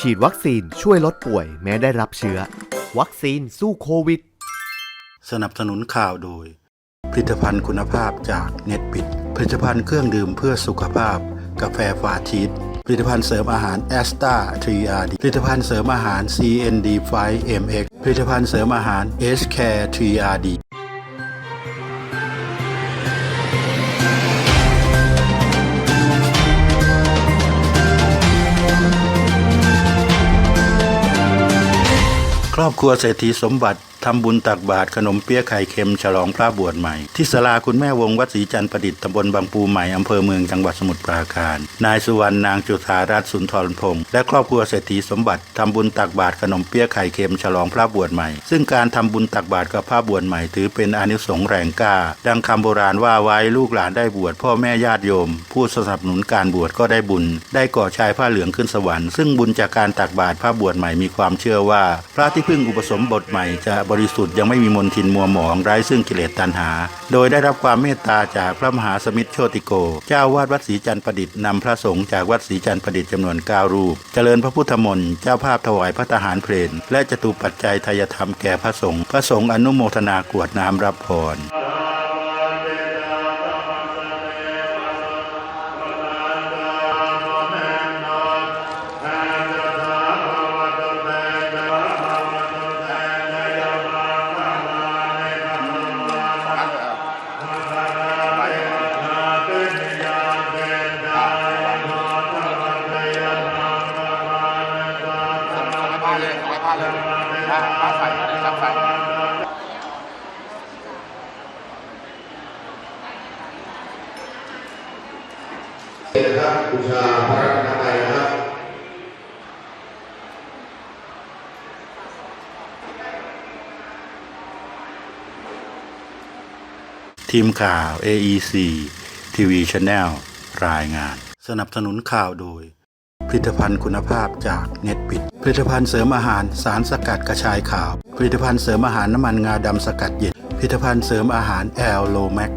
ฉีดวัคซีนช่วยลดป่วยแม้ได้รับเชื้อ วัคซีนสู้โควิด สนับสนุนข่าวโดย ผลิตภัณฑ์คุณภาพจากเน็ตปิด ผลิตภัณฑ์เครื่องดื่มเพื่อสุขภาพ กาแฟฟาชีสผลิตภัณฑ์เสริมอาหารแอสตาทรีอาร์ดผลิตภัณฑ์เสริมอาหาร CND 5 MX ผลิตภัณฑ์เสริมอาหาร S Care 3RD ครอบครัวเศรษฐีสมบัติ ทำบุญตักบาตรขนมเปี๊ยะไข่เค็มฉลองพระบวชใหม่ ที่ศาลาคุณแม่วงวัดศรีจันทร์ประดิษฐ์ตำบลบางปูใหม่อำเภอเมืองจังหวัดสมุทรปราการ นายสุวรรณนางจุธารัตน์สุนทรพงศ์และครอบครัวเศรษฐีสมบัติทำบุญตักบาตรขนมเปี๊ยะไข่เค็มฉลองพระบวชใหม่ ซึ่งการทำบุญตักบาตรกับพระบวชใหม่ถือเป็นอนิสงส์แรงกล้า ดังคำโบราณว่าไว้ลูกหลานได้บวชพ่อแม่ญาติโยม ผู้สนับสนุนการบวชก็ได้บุญ ได้ก่อชายผ้าเหลืองขึ้นสวรรค์ซึ่งบุญจากการตักบาตรพระบวชใหม่มีความเชื่อว่า พระที่เพิ่งอุปสมบทใหม่จะบริสุทธิ์ยังไม่มีมนทินมัวหมองไร้ซึ่งกิเลสตัณหา โดยได้รับความเมตตาจากพระมหาสมิทธโชติโก เจ้าวาดวัดศรีจันทร์ประดิษฐ์นำพระสงฆ์จากวัดศรีจันทร์ประดิษฐ์จำนวน9รูป เจริญพระพุทธมนต์เจ้าภาพถวายพระทหารเพลนและจตุปัจจัยทายธรรมแก่พระสงฆ์พระสงฆ์อนุโมทนากวดน้ำรับพร เลยเอาไว้ผ้าเลยผ้าผ้าใส่ซักใส่นะครับบูชาพระรัตนตรัยนะครับทีมข่าว AEC TV Channel รายงาน สนับสนุนข่าวโดย ผลิตภัณฑ์คุณภาพจากเน็ตปิด ผลิตภัณฑ์เสริมอาหารสารสกัดกระชายขาว ผลิตภัณฑ์เสริมอาหารน้ำมันงาดำสกัดเย็น ผลิตภัณฑ์เสริมอาหารแอลโลแมก